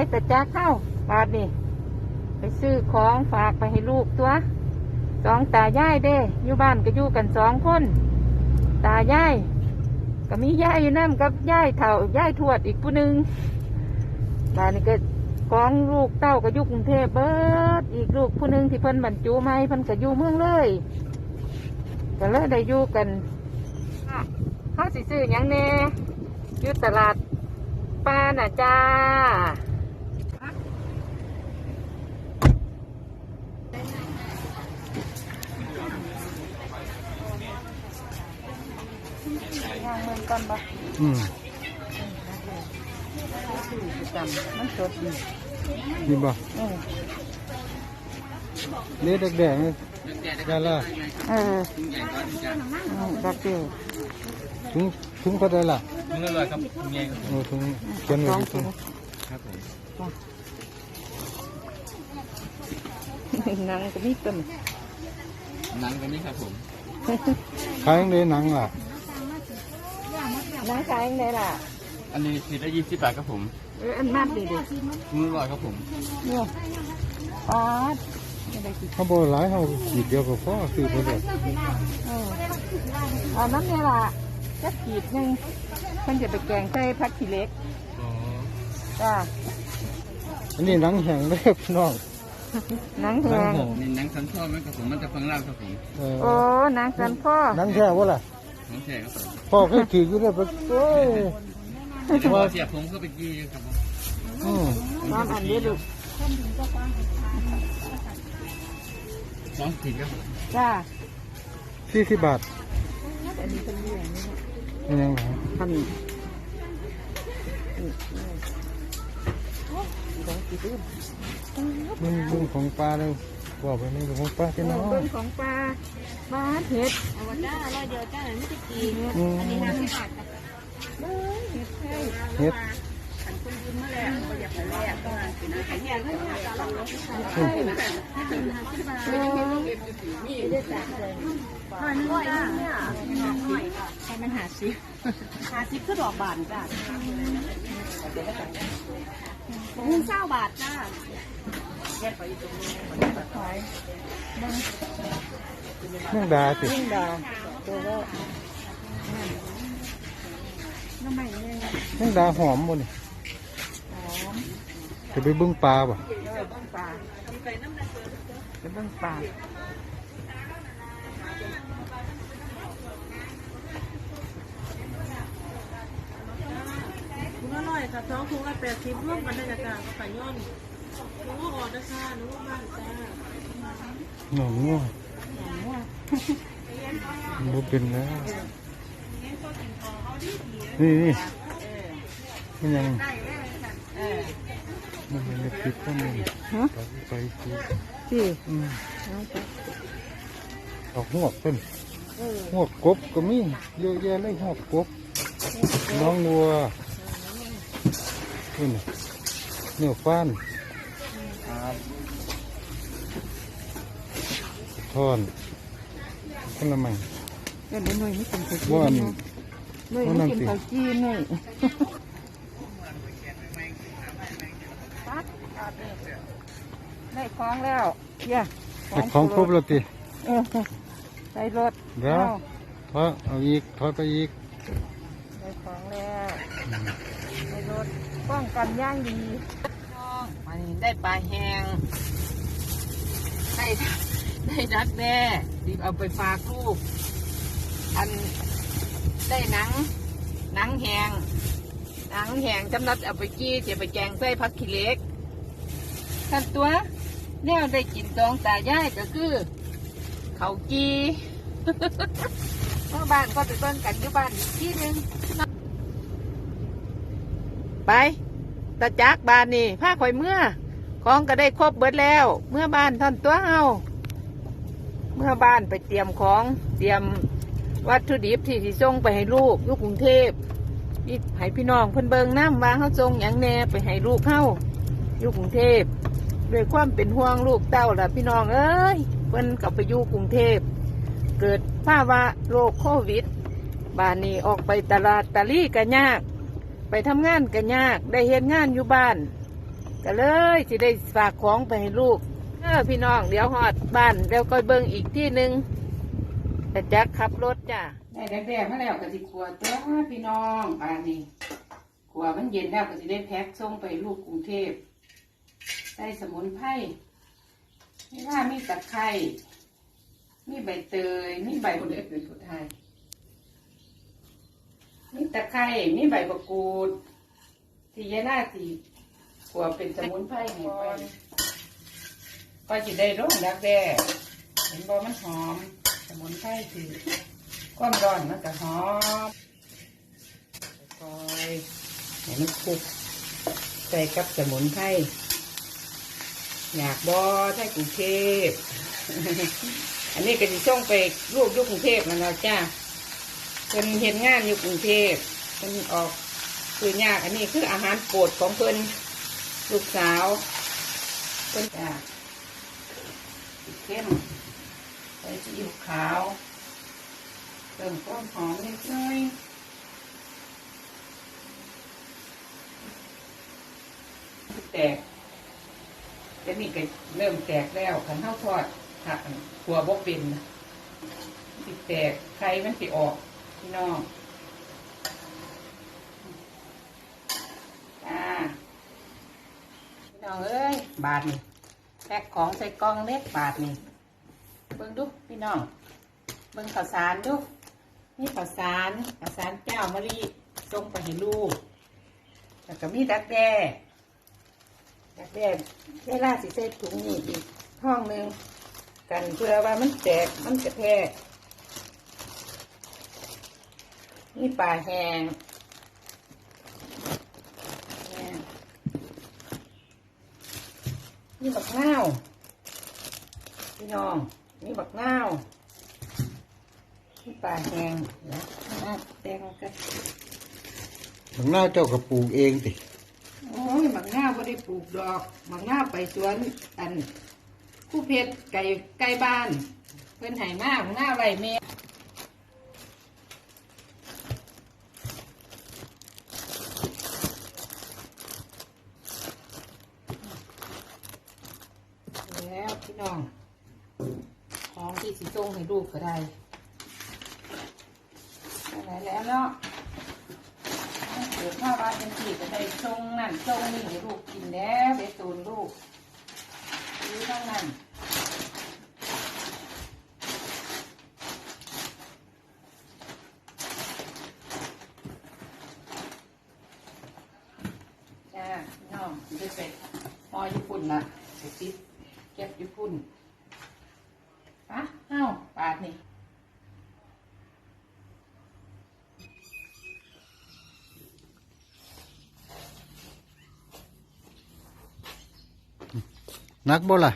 ไปแต่จักเข้าบาทนี่ไปซื้อของฝากไปให้ลูกตัวสองตายายเด้อยู่บ้านก็อยู่กันสองคน ตายายก็มียายอยู่นั่นกับยายเฒ่ายายทวดอีกผู้หนึ่งบ้านนี้ก็ของลูกเต้าก็อยู่กรุงเทพเบิดอีกลูกผู้หนึ่งที่เพิ่นบรรจุไม่เพิ่นก็อยู่เมืองเลยก็เลยได้อยู่กันเขาสิซื้อหยังแน่อยู่ตลาดปลาน่ะจ้า ย่างเมือง ก่อนบ่อืมจำมันสดดีดีบ่เออเล็ดแดงๆนี่ได้ละเอออืมดักเดียวถุงถุงก็ได้ละมึงอร่อยครับมึงไงครับโอ้ถุงเขียนไว้สองที่ถุถุงงครับผมหนังก็มีต้นหนังกันนี้ครับผมขายในหนังล่ะ หนังขายยังไงล่ะอันนี้สิละยี่สิบบาทครับผมเอออันมากดีดิมึงอร่อยครับผมเนี่ยอ๋อไม่ได้กินเขาบอกหลายเขาขีดเดียวก็พอซื้อไปเลยเออเอาน้ำเนี่ยล่ะจะขีดหนึ่งเพิ่นจะไปแกงใส่ผักขี้เหล็กอ๋อจ้าอันนี้หนังแห้งเลยพี่น้องหนังหแหนังงแห้งนี่หนังสันทอดไหมครับผมมันจะฟังเล่าครับผมเออโอ้หนังสันพ่อหนังแท้วะล่ะ ของแท้ครับผมพ่อเคยถืออยู่เลยไปโอ้ยจะว่าเสียบผมก็ไปกี้ครับผมอืมน้ำอันนี้ลูสองขีดครับผมจ้าสี่สิบบาทอันนี้เป็นเรื่องนี้เป็นยังไงทำนี่ของกี่ตื้นมึงมึงของปลาเลย บอกไปนี่ของปลาที่น้องเบิ้งของปลาบ้านเห็ดเอาวันจ้าร้อยเดียวจ้าไม่ได้กี่อืมอันนี้ห้าสิบบาทกับเบิ้งเห็ดไข่เฮ็ดขันคนยืมมาแล้วก็อยากไปแลกก็เป็นอาหารอย่างนั้นค่ะเราเราไข่ห้าสิบบาทเบิ้งร้อยนึงจ้าเนี่ยหน่อยค่ะให้มันหาซิหาซิคือดอกบานจ้าเงินเศร้าบาทจ้า ขายนั่งดาสิยิ่งดาวตัวก็น้ำใหม่เนี่ยนั่งดาหอมบ่นี่หอมจะไปเบิ่งปลาบ่เดี๋ยวเบิ้งปลาเดี๋ยวเบิ้งปลาถุงละร้อยค่ะท้องถุงละแปดสิบร่วมกันได้จ้าจ้าก็ไปย่อน หนูว่าออดนะค่ะหนูว่าบ้านจ้าหนองงัวหอมว่ะบ่เป็นแล้ว นี่นี่มันยังเออมันยังไม่ติดข้อมือฮะไปไปสิสี่อืมเอาไปเออกหวกเป็นเออหวกกบก็มีเยอะแยะเลยหวกกบ น้องวัวนี่น่ะเหนียวฟ้าน ทอนคนละมังเดี๋ยวหน่วยไม่กินข้าวจีว่าอันนหน่วยไม่กินข้าวจีนหน่อยปั๊บได้ของแล้วเย่ยแต่ของครบแล้วติเออใส่รถเดี๋ยวอาถอยเอาอีกถอยไปอีกได้ของแล้วใส่รถป้องกันย่างดี อันนี้ได้ปลาแห้งได้ได้ดักแด้ที่เอาไปฝากลูก อันได้หนัง หนังแหงหนังแหงจำนัดเอาไปกี้จะไปแกงใส่ผักขี้เล็กท่านตัวแนวได้กินตองตาย่ายก็คือเขากีเมื่อบ้านก็ไปเบิ่งกันอยู่บ้านอีกที่หนึงไป ตาจักบ้านนี่ผ้าข่อยเมื่อของก็ได้ครบเบิดแล้ว เมื่อบ้านท่านตัวเฮาเมื่อบ้านไปเตรียมของเตรียมวัตถุดิบที่สิส่งไปให้ลูกอยู่กรุงเทพพี่ให้พี่น้องเพิ่นเบิงน้ำว่าเฮาส่งหยังแน่ไปให้ลูกเฮาอยู่กรุงเทพด้วยความเป็นห่วงลูกเต้าล่ะพี่น้องเอ้ยเพิ่นกลับไปอยู่กรุงเทพเกิดภาวะโรคโควิดบ้านนี้ออกไปตลาดตะลี่กันยาก ไปทำงานกันยาก ได้เฮ็ดงานอยู่บ้านก็เลยสิได้ฝากของไปให้ลูกเออพี่น้องเดี๋ยวหอดบ้านแล้วก็เบิ่งอีกที่หนึ่งแต่แจ็คขับรถจ้ะได้แดกๆมาแล้วก็สิขวดตัวพี่น้องบ้านนี้ขวดมันเย็นแล้วก็สิได้แพ็คส่งไปลูกกรุงเทพใส่สมุนไพรนี่ว่ามีตะไคร้มีใบเตยมีใบคนเล็กเป็นผู้ไทย มีตะไคร้มีใบมะกรูดที่ยานาสีขัวเป็นสมุนไพรแห่งไปก็จะได้ร่องดักแด้เห็นบ่มันหอม สมุนไพรคือความร้อนมันก็หอมคอยให้มันคลุกใส่กับสมุนไพรอยากบ่ใช่กรุงเทพ อันนี้ก็จะส่งไปลูกอยุคกรุงเทพแล้วเนาะจ้า เพิ่นเห็นงานอยู่กรุงเทพเพิ่นออกคือยากอันนี้คืออาหารโปรดของเพิ่นลูกสาวเพิ่นจ้าเข้มใส่ซีอิ๊วขาวเติมความหอมเล็กน้อยแตกแต่นี่ก็เริ่มแตกแล้วขันเท้าทอดค่ะขัวบกเป็นนะสิแตกไข่มันสิออก พี่น้องจ้าพี่น้องเอ้ย บาทนี่แพ็คของใส่กล่องเล็กบาทนี่เบิ่งดูพี่น้อง เบิ่งข้าวสารดู นี่ข้าวสารข้าวสารเจ้ามะลิส่งไปให้ลูก แล้วก็มีดักแด้ดักแด้เวลาสิใส่ถุงนี่อีกห้องหนึ่งกันเพื่อว่ามันแตกมันกระแทก นี่ปลาแห้งนี่บักนาวพี่น้องนี่บักนาวนี่ปลาแห้งนะนะแตงกันบางหน้าเจ้าก็ปลูกเองติโอ้ยบักนาวก็ได้ปลูกดอกบักนาวไปสวนอันคู่เพชรไก่ไก่บ้านเพิ่นไห้มากบักนาวไรเมแล้ว พี่น้องของที่สิส่งให้ลูกก็ได้ได้แล้วเนาะเกิดมาว่าเป็นที่ก็ได้ส่งนั่นส่งนี่ให้ลูกกินแล้วไปตูนลูกซื้ทั้งนั้นจ้าน้องสิได้ไปหอญี่ปุ่นละไปติด ก็บญี่ปุ่นปะเอ้าปาดนี่นักบ่ล่ะ